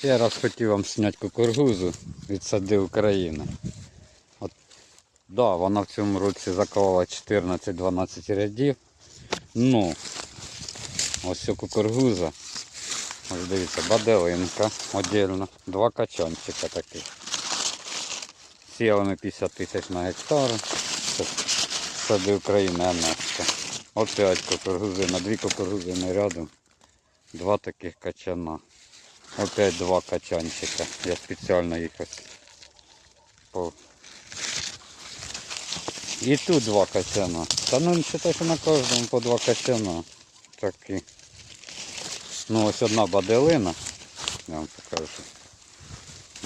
Ще раз хотів вам зняти кукурузу від сади України. От, да, вона в цьому році заклала 14-12 рядів. Ну, ось ця кукуруза. Ось дивіться, баделинка отдельно. Два качанчика таких. Сіяли ми 50 тисяч на гектар. Сади України Анетка. Опять кукурузина, дві кукурузини рядом. Два таких качана. Опять два качанчика. Я спеціально їх ось по... І тут два качана. Та ну считай, що на кожному по два качана. Такі. Ну ось одна баделина. Я вам покажу.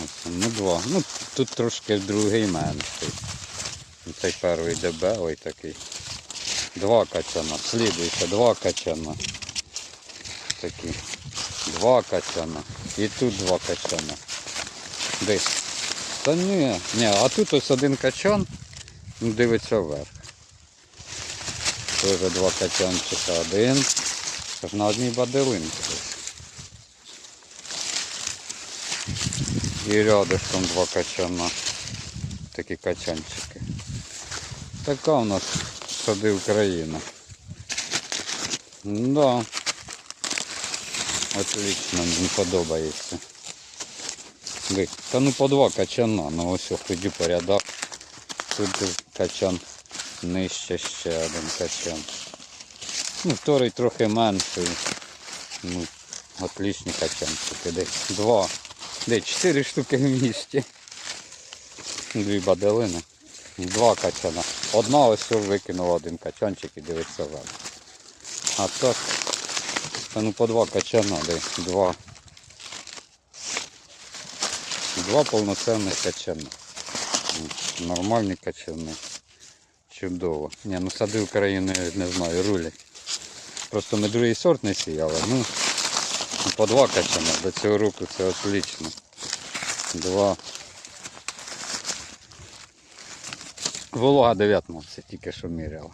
Ось, ну два. Ну тут трошки другий менший. Цей перший дебелий такий. Два качана. Слідуюча два качана. Такі. Два качана. І тут два качана. Десь. Та ні, ні, а тут ось один качан, дивиться вверх. Тоже два качанчика. Один. Це на одній баделинці. десь. І рядышком два качана. Такі качанчики. Така у нас сади Україна. Да. Отлично, мені подобається. Та ну по два качана, ну ось я ході по. Тут качан нижче ще один качан. Ну, вторий трохи менший. Ну, отличні качанчики. Десь два. Де чотири штуки в місті. Дві баделини. Два качана. Одна ось викинула один качанчик і дивиться вверх. А так, та ну по два качана, де два. Два повноцінних качана. Нормальні качани. Чудово. Ні, ну сади України не знаю, рулять. Просто ми другий сорт не сіяли. Ну, по два качана. До цього року це отлично. Два. Волога 19, тільки що міряли.